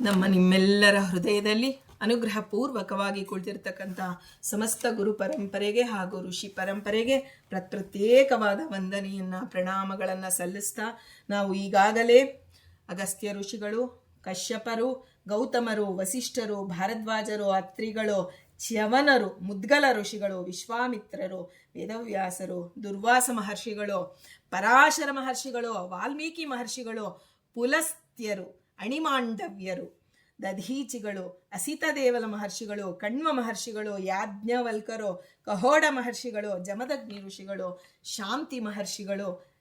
ನಮ್ಮ ನಿಮ್ಮೆಲ್ಲರ ಹೃದಯದಲ್ಲಿ ಅನುಗ್ರಹ ಪೂರ್ವಕವಾಗಿ ಕುಳಿತಿರ್ತಕ್ಕಂಥ ಸಮಸ್ತ ಗುರು ಪರಂಪರೆಗೆ ಹಾಗೂ ಋಷಿ ಪರಂಪರೆಗೆ ಪ್ರತ್- ಪ್ರತ್ಯೇಕವಾದ ವಂದನೆಯನ್ನು, ಪ್ರಣಾಮಗಳನ್ನು ಸಲ್ಲಿಸ್ತಾ ನಾವು ಈಗಾಗಲೇ ಅಗಸ್ತ್ಯ ಋಷಿಗಳು, ಕಶ್ಯಪರು, ಗೌತಮರು, ವಸಿಷ್ಠರು, ಭಾರದ್ವಾಜರು, ಅತ್ರಿಗಳು, ಚ್ಯವನರು, ಮುದ್ಗಲ ಋಷಿಗಳು, ವಿಶ್ವಾಮಿತ್ರರು, ವೇದವ್ಯಾಸರು, ದುರ್ವಾಸ ಮಹರ್ಷಿಗಳು, ಪರಾಶರ ಮಹರ್ಷಿಗಳು, ವಾಲ್ಮೀಕಿ ಮಹರ್ಷಿಗಳು, ಪುಲಸ್ತ್ಯರು ಅಣಿಮಾಂಡವ್ಯರು. ದಧೀಚಿಗಳು, ಅಸಿತದೇವಲ ಮಹರ್ಷಿಗಳು, ಕಣ್ವ ಮಹರ್ಷಿಗಳು, ಯಾಜ್ಞವಲ್ಕರು, ಕಹೋಡ ಮಹರ್ಷಿಗಳು, ಜಮದಗ್ನಿ ಋಷಿಗಳು, ಶಾಂತಿ ಮಹರ್ಷಿಗಳು.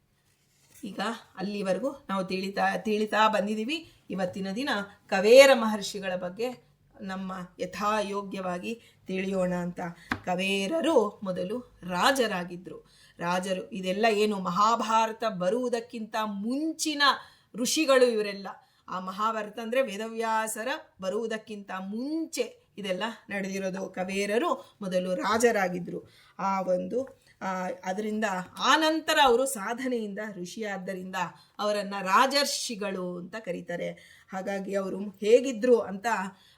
ಈಗ ಅಲ್ಲಿವರೆಗೂ ನಾವು ತಿಳಿತಾ ತಿಳಿತಾ ಬಂದಿದ್ದೀವಿ. ಇವತ್ತಿನ ದಿನ ಕವೇರ ಮಹರ್ಷಿಗಳ ಬಗ್ಗೆ ನಮ್ಮ ಯಥಾಯೋಗ್ಯವಾಗಿ ತಿಳಿಯೋಣ ಅಂತ. ಕವೇರರು ಮೊದಲು ರಾಜರಾಗಿದ್ದರು ರಾಜರು, ಇದೆಲ್ಲ ಏನು ಮಹಾಭಾರತ ಬರುವುದಕ್ಕಿಂತ ಮುಂಚಿನ ಋಷಿಗಳು ಇವರೆಲ್ಲ. ಆ ಮಹಾಭಾರತ ಅಂದರೆ ವೇದವ್ಯಾಸರ ಬರುವುದಕ್ಕಿಂತ ಮುಂಚೆ ಇದೆಲ್ಲ ನಡೆದಿರೋದು. ಕವೇರರು ಮೊದಲು ರಾಜರಾಗಿದ್ದರು ಆ ಒಂದು ಅದರಿಂದ ಆ ನಂತರ ಅವರು ಸಾಧನೆಯಿಂದ ಋಷಿಯಾದ್ದರಿಂದ ಅವರನ್ನು ರಾಜರ್ಷಿಗಳು ಅಂತ ಕರೀತಾರೆ. ಹಾಗಾಗಿ ಅವರು ಹೇಗಿದ್ರು ಅಂತ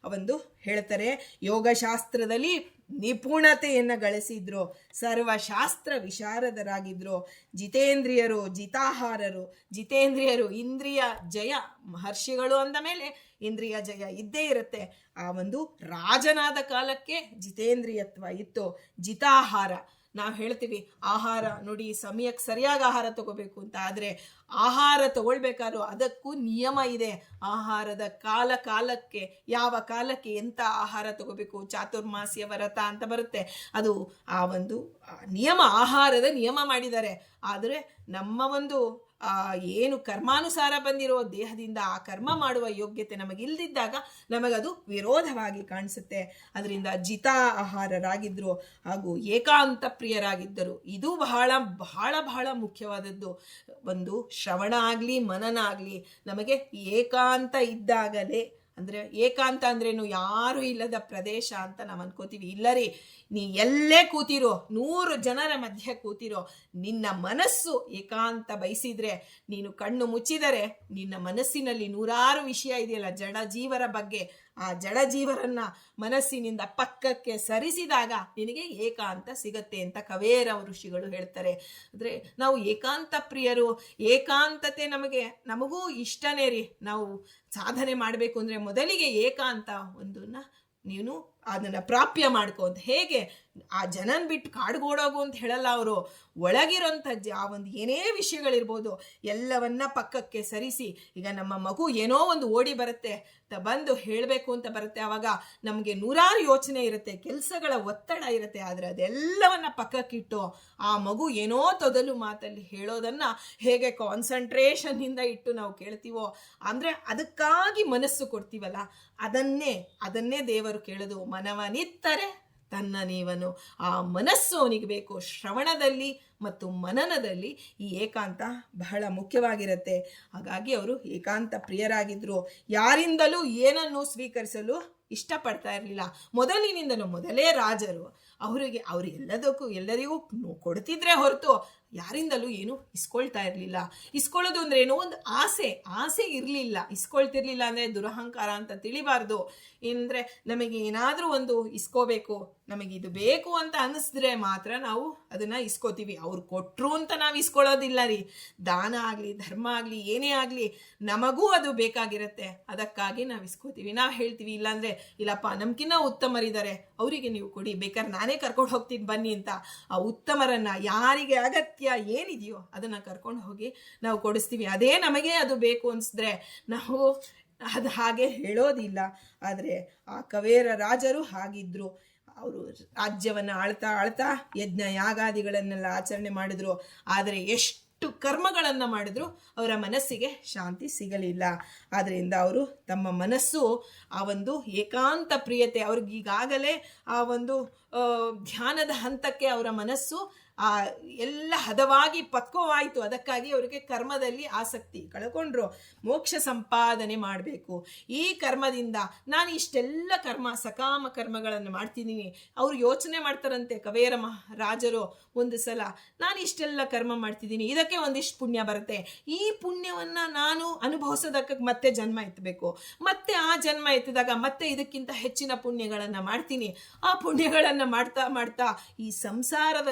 ಒಂದು ಹೇಳ್ತಾರೆ. ಯೋಗಶಾಸ್ತ್ರದಲ್ಲಿ ನಿಪುಣತೆಯನ್ನು ಗಳಿಸಿದ್ರು, ಸರ್ವಶಾಸ್ತ್ರ ವಿಶಾರದರಾಗಿದ್ರು, ಜಿತೇಂದ್ರಿಯರು ಜಿತಾಹಾರರು, ಜಿತೇಂದ್ರಿಯರು ಇಂದ್ರಿಯ ಜಯ, ಮಹರ್ಷಿಗಳು ಅಂದ ಮೇಲೆ ಇಂದ್ರಿಯ ಜಯ ಇದ್ದೇ ಇರುತ್ತೆ. ಆ ಒಂದು ರಾಜನಾದ ಕಾಲಕ್ಕೆ ಜಿತೇಂದ್ರಿಯತ್ವ ಇತ್ತು, ಜಿತಾಹಾರ. ನಾವು ಹೇಳ್ತೀವಿ, ಆಹಾರ ನೋಡಿ ಸಮಯಕ್ಕೆ ಸರಿಯಾಗಿ ಆಹಾರ ತಗೋಬೇಕು ಅಂತ. ಆದರೆ ಆಹಾರ ತಗೊಳ್ಬೇಕಾದ್ರೂ ಅದಕ್ಕೂ ನಿಯಮ ಇದೆ. ಆಹಾರದ ಕಾಲ ಕಾಲಕ್ಕೆ, ಯಾವ ಕಾಲಕ್ಕೆ ಎಂಥ ಆಹಾರ ತಗೋಬೇಕು, ಚಾತುರ್ಮಾಸ್ಯ ವ್ರತ ಅಂತ ಬರುತ್ತೆ. ಅದು ಆ ಒಂದು ನಿಯಮ, ಆಹಾರದ ನಿಯಮ ಮಾಡಿದ್ದಾರೆ. ಆದರೆ ನಮ್ಮ ಒಂದು ಆ, ಏನು ಕರ್ಮಾನುಸಾರ ಬಂದಿರೋ ದೇಹದಿಂದ ಆ ಕರ್ಮ ಮಾಡುವ ಯೋಗ್ಯತೆ ನಮಗಿಲ್ದಿದ್ದಾಗ ನಮಗದು ವಿರೋಧವಾಗಿ ಕಾಣಿಸುತ್ತೆ. ಅದರಿಂದ ಜಿತ ಆಹಾರರಾಗಿದ್ದರು ಹಾಗೂ ಏಕಾಂತ ಪ್ರಿಯರಾಗಿದ್ದರು. ಇದು ಬಹಳ ಬಹಳ ಬಹಳ ಮುಖ್ಯವಾದದ್ದು. ಒಂದು ಶ್ರವಣ ಆಗಲಿ, ಮನನ ಆಗಲಿ, ನಮಗೆ ಏಕಾಂತ ಇದ್ದಾಗಲೇ ಅಂದರೆ ಏಕಾಂತ ಅಂದ್ರೇನು? ಯಾರು ಇಲ್ಲದ ಪ್ರದೇಶ ಅಂತ ನಾವು ಅನ್ಕೋತೀವಿ. ಇಲ್ಲರಿ, ನೀ ಎಲ್ಲೇ ಕೂತಿರೋ, ನೂರು ಜನರ ಮಧ್ಯೆ ಕೂತಿರೋ, ನಿನ್ನ ಮನಸ್ಸು ಏಕಾಂತ ಬಯಸಿದ್ರೆ, ನೀನು ಕಣ್ಣು ಮುಚ್ಚಿದರೆ, ನಿನ್ನ ಮನಸ್ಸಿನಲ್ಲಿ ನೂರಾರು ವಿಷಯ ಇದೆಯಲ್ಲ, ಜಡ ಜೀವರ ಬಗ್ಗೆ. ಆ ಜಡ ಜೀವರನ್ನ ಮನಸ್ಸಿನಿಂದ ಪಕ್ಕಕ್ಕೆ ಸರಿಸಿದಾಗ ನಿನಗೆ ಏಕಾಂತ ಸಿಗತ್ತೆ ಅಂತ ಕವೇರ ಋಷಿಗಳು ಹೇಳ್ತಾರೆ. ಅಂದರೆ ನಾವು ಏಕಾಂತ ಪ್ರಿಯರು, ಏಕಾಂತತೆ ನಮಗೆ, ನಮಗೂ ಇಷ್ಟನೇ ರೀ. ನಾವು ಸಾಧನೆ ಮಾಡಬೇಕು ಅಂದರೆ ಮೊದಲಿಗೆ ಏಕಾಂತ ಒಂದನ್ನ ನೀನು ಅದನ್ನು ಪ್ರಾಪ್ಯ ಮಾಡ್ಕೊ ಅಂತ ಹೇಗೆ ಆ ಜನನ್ ಬಿಟ್ಟು ಕಾಡ್ಗೋಡೋಗು ಅಂತ ಹೇಳಲ್ಲ ಅವರು. ಒಳಗಿರೋಂಥ ಜ ಆ ಒಂದು ಏನೇ ವಿಷಯಗಳಿರ್ಬೋದು, ಎಲ್ಲವನ್ನ ಪಕ್ಕಕ್ಕೆ ಸರಿಸಿ, ಈಗ ನಮ್ಮ ಮಗು ಏನೋ ಒಂದು ಓಡಿ ಬರುತ್ತೆ, ತ ಬಂದು ಹೇಳಬೇಕು ಅಂತ ಬರುತ್ತೆ ಆವಾಗ ನಮಗೆ ನೂರಾರು ಯೋಚನೆ ಇರುತ್ತೆ, ಕೆಲಸಗಳ ಒತ್ತಡ ಇರುತ್ತೆ, ಆದರೆ ಅದೆಲ್ಲವನ್ನ ಪಕ್ಕಕ್ಕಿಟ್ಟು ಆ ಮಗು ಏನೋ ತೊದಲು ಮಾತಲ್ಲಿ ಹೇಳೋದನ್ನ ಹೇಗೆ ಕಾನ್ಸಂಟ್ರೇಷನ್ನಿಂದ ಇಟ್ಟು ನಾವು ಕೇಳ್ತೀವೋ, ಅಂದರೆ ಅದಕ್ಕಾಗಿ ಮನಸ್ಸು ಕೊಡ್ತೀವಲ್ಲ, ಅದನ್ನೇ ಅದನ್ನೇ ದೇವರು ಕೇಳೋದು. ಮನವನಿತ್ತರೆ, ತನ್ನ ನೀವನು ಆ ಮನಸ್ಸು ಅವನಿಗೆ ಬೇಕು. ಶ್ರವಣದಲ್ಲಿ ಮತ್ತು ಮನನದಲ್ಲಿ ಈ ಏಕಾಂತ ಬಹಳ ಮುಖ್ಯವಾಗಿರುತ್ತೆ. ಹಾಗಾಗಿ ಅವರು ಏಕಾಂತ ಪ್ರಿಯರಾಗಿದ್ದರು ಯಾರಿಂದಲೂ ಏನನ್ನು ಸ್ವೀಕರಿಸಲು ಇಷ್ಟಪಡ್ತಾ ಇರಲಿಲ್ಲ. ಮೊದಲಿನಿಂದಲೂ ಮೊದಲೇ ರಾಜರು. ಅವರಿಗೆ, ಅವರು ಎಲ್ಲದಕ್ಕೂ, ಎಲ್ಲರಿಗೂ ಕೊಡ್ತಿದ್ರೆ ಹೊರತು ಯಾರಿಂದಲೂ ಏನು ಇಸ್ಕೊಳ್ತಾ ಇರಲಿಲ್ಲ. ಇಸ್ಕೊಳ್ಳೋದು ಅಂದ್ರೆ ಏನೋ ಒಂದು ಆಸೆ ಆಸೆ ಇರಲಿಲ್ಲ. ಇಸ್ಕೊಳ್ತಿರ್ಲಿಲ್ಲ ಅಂದರೆ ದುರಹಂಕಾರ ಅಂತ ತಿಳಿಬಾರ್ದು. ಏನಂದರೆ ನಮಗೆ ಏನಾದರೂ ಒಂದು ಇಸ್ಕೋಬೇಕು, ನಮಗೆ ಇದು ಬೇಕು ಅಂತ ಅನಿಸಿದ್ರೆ ಮಾತ್ರ ನಾವು ಅದನ್ನ ಇಸ್ಕೋತೀವಿ. ಅವ್ರು ಕೊಟ್ಟರು ಅಂತ ನಾವು ಇಸ್ಕೊಳ್ಳೋದಿಲ್ಲ ರೀ. ದಾನ ಆಗಲಿ, ಧರ್ಮ ಆಗಲಿ, ಏನೇ ಆಗಲಿ ನಮಗೂ ಅದು ಬೇಕಾಗಿರುತ್ತೆ. ಅದಕ್ಕಾಗಿ ನಾವು ಇಸ್ಕೋತೀವಿ. ನಾವು ಹೇಳ್ತೀವಿ, ಇಲ್ಲಾಂದರೆ, ಇಲ್ಲಪ್ಪ, ನಮ್ಕಿನ್ನ ಉತ್ತಮರಿದ್ದಾರೆ ಅವರಿಗೆ ನೀವು ಕೊಡಿ. ಬೇಕಾದ್ರೆ ನಾನೇ ಕರ್ಕೊಂಡು ಹೋಗ್ತೀನಿ ಬನ್ನಿ ಅಂತ. ಆ ಉತ್ತಮರನ್ನ ಯಾರಿಗೆ ಅಗತ್ಯ ಏನಿದೆಯೋ ಅದನ್ನು ಕರ್ಕೊಂಡು ಹೋಗಿ ನಾವು ಕೊಡಿಸ್ತೀವಿ. ಅದೇ ನಮಗೆ ಅದು ಬೇಕು ಅನಿಸಿದ್ರೆ ನಾವು ಅದು ಹಾಗೆ ಹೇಳೋದಿಲ್ಲ. ಆದರೆ ಆ ಕವೇರ ರಾಜರು ಹಾಗಿದ್ರು. ಅವರು ರಾಜ್ಯವನ್ನು ಆಳ್ತಾ ಆಳ್ತಾ ಯಜ್ಞ ಯಾಗಾದಿಗಳನ್ನೆಲ್ಲ ಆಚರಣೆ ಮಾಡಿದ್ರು. ಆದರೆ ಎಷ್ಟು ಕರ್ಮಗಳನ್ನು ಮಾಡಿದ್ರು ಅವರ ಮನಸ್ಸಿಗೆ ಶಾಂತಿ ಸಿಗಲಿಲ್ಲ. ಆದ್ದರಿಂದ ಅವರು ತಮ್ಮ ಮನಸ್ಸು ಆ ಒಂದು ಏಕಾಂತ ಪ್ರಿಯತೆ ಅವ್ರಿಗೀಗಾಗಲೇ ಆ ಒಂದು ಧ್ಯಾನದ ಹಂತಕ್ಕೆ ಅವರ ಮನಸ್ಸು ಆ, ಎಲ್ಲ ಹದವಾಗಿ ಪಕ್ವವಾಯಿತು. ಅದಕ್ಕಾಗಿ ಅವರಿಗೆ ಕರ್ಮದಲ್ಲಿ ಆಸಕ್ತಿ ಕಳ್ಕೊಂಡ್ರು. ಮೋಕ್ಷ ಸಂಪಾದನೆ ಮಾಡಬೇಕು. ಈ ಕರ್ಮದಿಂದ ನಾನು ಇಷ್ಟೆಲ್ಲ ಕರ್ಮ, ಸಕಾಮ ಕರ್ಮಗಳನ್ನು ಮಾಡ್ತಿದ್ದೀನಿ ಅವರು ಯೋಚನೆ ಮಾಡ್ತಾರಂತೆ ಕವೇರ ಮಹಾರಾಜರು ಒಂದು ಸಲ. ನಾನು ಇಷ್ಟೆಲ್ಲ ಕರ್ಮ ಮಾಡ್ತಿದ್ದೀನಿ ಇದಕ್ಕೆ ಒಂದಿಷ್ಟು ಪುಣ್ಯ ಬರುತ್ತೆ. ಈ ಪುಣ್ಯವನ್ನು ನಾನು ಅನುಭವಿಸೋದಕ್ಕೆ ಮತ್ತೆ ಜನ್ಮ ಎತ್ತಬೇಕು. ಮತ್ತೆ ಆ ಜನ್ಮ ಎತ್ತಿದಾಗ ಮತ್ತೆ ಇದಕ್ಕಿಂತ ಹೆಚ್ಚಿನ ಪುಣ್ಯಗಳನ್ನು ಮಾಡ್ತೀನಿ. ಆ ಪುಣ್ಯಗಳನ್ನು ಮಾಡ್ತಾ ಮಾಡ್ತಾ ಈ ಸಂಸಾರದ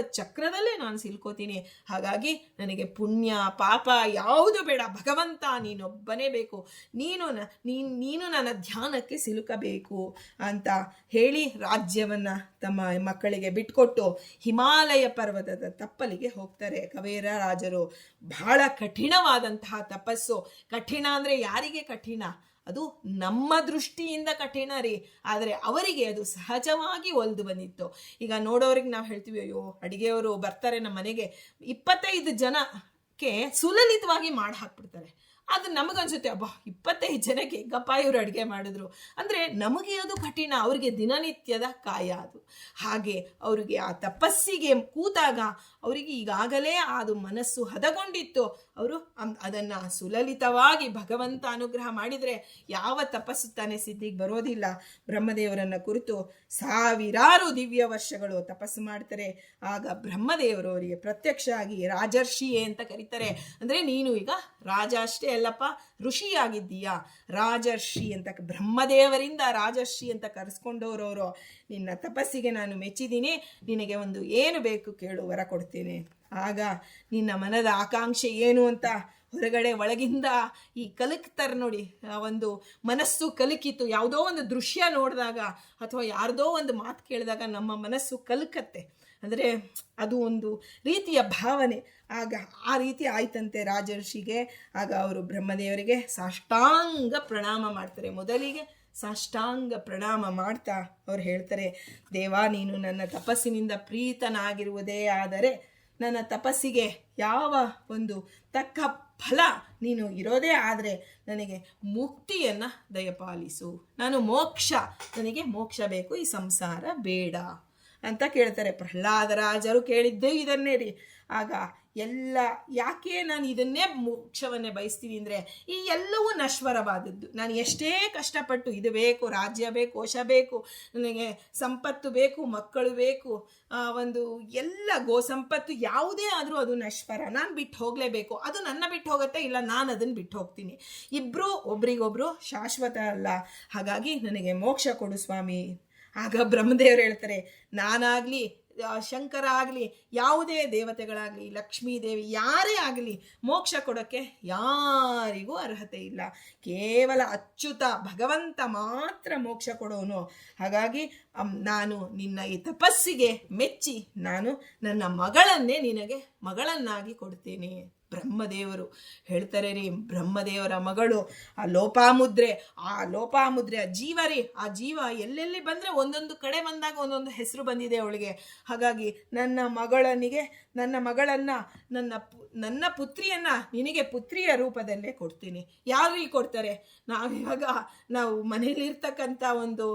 ಚಕ್ರದಲ್ಲೇ ನಾನು ಸಿಲ್ಕೋತೀನಿ. ಹಾಗಾಗಿ ನನಗೆ ಪುಣ್ಯ, ಪಾಪ ಯಾವುದು ಬೇಡ. ಭಗವಂತ ನೀನೊಬ್ಬನೇ ಬೇಕು. ನೀನ್, ನೀನು ನನ್ನ ಧ್ಯಾನಕ್ಕೆ ಸಿಲುಕಬೇಕು ಅಂತ ಹೇಳಿ ರಾಜ್ಯವನ್ನ ತಮ್ಮ ಮಕ್ಕಳಿಗೆ ಬಿಟ್ಕೊಟ್ಟು ಹಿಮಾಲಯ ಪರ್ವತದ ತಪ್ಪಲಿಗೆ ಹೋಗ್ತಾರೆ ಕವೇರ ರಾಜರು. ಬಹಳ ಕಠಿಣವಾದಂತಹ ತಪಸ್ಸು. ಕಠಿಣ ಅಂದ್ರೆ ಯಾರಿಗೆ ಕಠಿಣ? ಅದು ನಮ್ಮ ದೃಷ್ಟಿಯಿಂದ ಕಠಿಣ ರೀ. ಆದರೆ ಅವರಿಗೆ ಅದು ಸಹಜವಾಗಿ ಒಲ್ದು ಬಂದಿತ್ತು. ಈಗ ನೋಡೋರಿಗೆ ನಾವು ಹೇಳ್ತೀವಿ, ಅಯ್ಯೋ, ಅಡಿಗೆಯವರು ಬರ್ತಾರೆ ನಮ್ಮ ಮನೆಗೆ. ಇಪ್ಪತ್ತೈದು ಜನಕ್ಕೆ ಸುಲಲಿತವಾಗಿ ಮಾಡಿ ಹಾಕ್ಬಿಡ್ತಾರೆ. ಅದು ನಮಗನ್ಸುತ್ತೆ, ಅಬ್ಬಾ, ಇಪ್ಪತ್ತೈದು ಜನಕ್ಕೆ ಗಪ್ಪ ಇವರು ಅಡುಗೆ ಮಾಡಿದ್ರು. ಅಂದರೆ ನಮಗೆ ಅದು ಕಠಿಣ, ಅವರಿಗೆ ದಿನನಿತ್ಯದ ಕಾಯ ಅದು. ಹಾಗೆ ಅವರಿಗೆ ಆ ತಪಸ್ಸಿಗೆ ಕೂತಾಗ ಅವರಿಗೆ ಈಗಾಗಲೇ ಅದು ಮನಸ್ಸು ಹದಗೊಂಡಿತ್ತು. ಅವರು ಅದನ್ನು ಸುಲಲಿತವಾಗಿ ಭಗವಂತ ಅನುಗ್ರಹ ಮಾಡಿದರೆ ಯಾವ ತಪಸ್ಸು ತಾನೇ ಸಿದ್ಧಿಗೆ ಬರೋದಿಲ್ಲ. ಬ್ರಹ್ಮದೇವರನ್ನು ಕುರಿತು ಸಾವಿರಾರು ದಿವ್ಯ ವರ್ಷಗಳು ತಪಸ್ಸು ಮಾಡ್ತಾರೆ. ಆಗ ಬ್ರಹ್ಮದೇವರು ಅವರಿಗೆ ಪ್ರತ್ಯಕ್ಷ ಆಗಿ ರಾಜರ್ಷಿಯೇ ಅಂತ ಕರೀತಾರೆ. ಅಂದರೆ ನೀನು ಈಗ ರಾಜ ಅಷ್ಟೇ ಅಲ್ಲಪ್ಪ, ಋಷಿಯಾಗಿದ್ದೀಯಾ. ರಾಜರ್ಷಿ ಅಂತ ಬ್ರಹ್ಮದೇವರಿಂದ ರಾಜರ್ಷಿ ಅಂತ ಕರೆಸ್ಕೊಂಡವ್ರವರು. ನಿನ್ನ ತಪಸ್ಸಿಗೆ ನಾನು ಮೆಚ್ಚಿದ್ದೀನಿ. ನಿನಗೆ ಒಂದು ಏನು ಬೇಕು ಕೇಳು, ವರ ಕೊಡ್ತೇನೆ. ಆಗ ನಿನ್ನ ಮನದ ಆಕಾಂಕ್ಷೆ ಏನು ಅಂತ ಹೊರಗಡೆ ಒಳಗಿಂದ ಈ ಕಲಕ್ತಾರೆ ನೋಡಿ. ಆ ಒಂದು ಮನಸ್ಸು ಕಲಕಿತು. ಯಾವುದೋ ಒಂದು ದೃಶ್ಯ ನೋಡಿದಾಗ ಅಥವಾ ಯಾರ್ದೋ ಒಂದು ಮಾತು ಕೇಳಿದಾಗ ನಮ್ಮ ಮನಸ್ಸು ಕಲಕತ್ತೆ. ಅಂದರೆ ಅದು ಒಂದು ರೀತಿಯ ಭಾವನೆ. ಆಗ ಆ ರೀತಿ ಆಯ್ತಂತೆ ರಾಜರ್ಷಿಗೆ. ಆಗ ಅವರು ಬ್ರಹ್ಮದೇವರಿಗೆ ಸಾಷ್ಟಾಂಗ ಪ್ರಣಾಮ ಮಾಡ್ತಾರೆ. ಮೊದಲಿಗೆ ಸಾಷ್ಟಾಂಗ ಪ್ರಣಾಮ ಮಾಡ್ತಾ ಅವ್ರು ಹೇಳ್ತಾರೆ, ದೇವಾ ನೀನು ನನ್ನ ತಪಸ್ಸಿನಿಂದ ಪ್ರೀತನಾಗಿರುವುದೇ ಆದರೆ ನನ್ನ ತಪಸ್ಸಿಗೆ ಯಾವ ಒಂದು ತಕ್ಕ ಫಲ ನೀನು ಇರೋದೇ ಆದರೆ ನನಗೆ ಮುಕ್ತಿಯನ್ನು ದಯಪಾಲಿಸು. ನಾನು ಮೋಕ್ಷ, ನನಗೆ ಮೋಕ್ಷ ಬೇಕು, ಈ ಸಂಸಾರ ಬೇಡ ಅಂತ ಕೇಳ್ತಾರೆ. ಪ್ರಹ್ಲಾದರಾಜರು ಕೇಳಿದ್ದೇ ಇದನ್ನೇ ರೀ ಆಗ ಎಲ್ಲ, ಯಾಕೆ ನಾನು ಇದನ್ನೇ ಮೋಕ್ಷವನ್ನೇ ಬಯಸ್ತೀನಿ ಅಂದರೆ ಈ ಎಲ್ಲವೂ ನಶ್ವರವಾದದ್ದು. ನಾನು ಎಷ್ಟೇ ಕಷ್ಟಪಟ್ಟು ಇದು ಬೇಕು, ರಾಜ್ಯ ಬೇಕು ಕೋಶ ಬೇಕು, ನನಗೆ ಸಂಪತ್ತು ಬೇಕು, ಮಕ್ಕಳು ಬೇಕು ಒಂದು ಎಲ್ಲ ಗೋ ಸಂಪತ್ತು ಯಾವುದೇ ಆದರೂ ಅದು ನಶ್ವರ. ನಾನು ಬಿಟ್ಟು ಹೋಗಲೇಬೇಕು. ಅದು ನನ್ನ ಬಿಟ್ಟು ಹೋಗುತ್ತೆ, ಇಲ್ಲ ನಾನು ಅದನ್ನು ಬಿಟ್ಟು ಹೋಗ್ತೀನಿ. ಇಬ್ಬರು ಒಬ್ರಿಗೊಬ್ರು ಶಾಶ್ವತ ಅಲ್ಲ. ಹಾಗಾಗಿ ನನಗೆ ಮೋಕ್ಷ ಕೊಡು ಸ್ವಾಮಿ. ಆಗ ಬ್ರಹ್ಮದೇವರು ಹೇಳ್ತಾರೆ, ನಾನಾಗಲಿ ಶಂಕರ ಆಗಲಿ, ಯಾವುದೇ ದೇವತೆಗಳಾಗಲಿ ಲಕ್ಷ್ಮೀ ದೇವಿ ಯಾರೇ ಆಗಲಿ, ಮೋಕ್ಷ ಕೊಡೋಕ್ಕೆ ಯಾರಿಗೂ ಅರ್ಹತೆ ಇಲ್ಲ. ಕೇವಲ ಅಚ್ಯುತ, ಭಗವಂತ ಮಾತ್ರ ಮೋಕ್ಷ ಕೊಡೋನು. ಹಾಗಾಗಿ ನಾನು ನಿನ್ನ ಈ ತಪಸ್ಸಿಗೆ ಮೆಚ್ಚಿ, ನಾನು ನನ್ನ ಮಗಳನ್ನೇ ನಿನಗೆ ಮಗಳನ್ನಾಗಿ ಕೊಡ್ತೇನೆ. ಬ್ರಹ್ಮದೇವರು. ಹೇಳ್ತಾರೆ ರೀ, ಬ್ರಹ್ಮದೇವರ ಮಗಳು, ಆ ಲೋಪಾಮುದ್ರೆ ಆ ಲೋಪಾಮುದ್ರೆ, ಆ ಜೀವ ರೀ, ಆ ಜೀವ ಎಲ್ಲೆಲ್ಲಿ ಬಂದರೆ ಒಂದೊಂದು ಕಡೆ ಬಂದಾಗ ಒಂದೊಂದು ಹೆಸರು ಬಂದಿದೆ ಅವಳಿಗೆ. ಹಾಗಾಗಿ ನನ್ನ ಮಗಳನಿಗೆ, ನನ್ನ ಮಗಳನ್ನು, ನನ್ನ ನನ್ನ ಪುತ್ರಿಯನ್ನ ನಿನಗೆ ಪುತ್ರಿಯ ರೂಪದಲ್ಲೇ ಕೊಡ್ತೀನಿ. ಯಾರು ಯಾರಿಗೆ ಕೊಡ್ತಾರೆ? ನಾವಿವಾಗ ನಾವು ಮನೇಲಿರ್ತಕ್ಕಂಥ ಒಂದು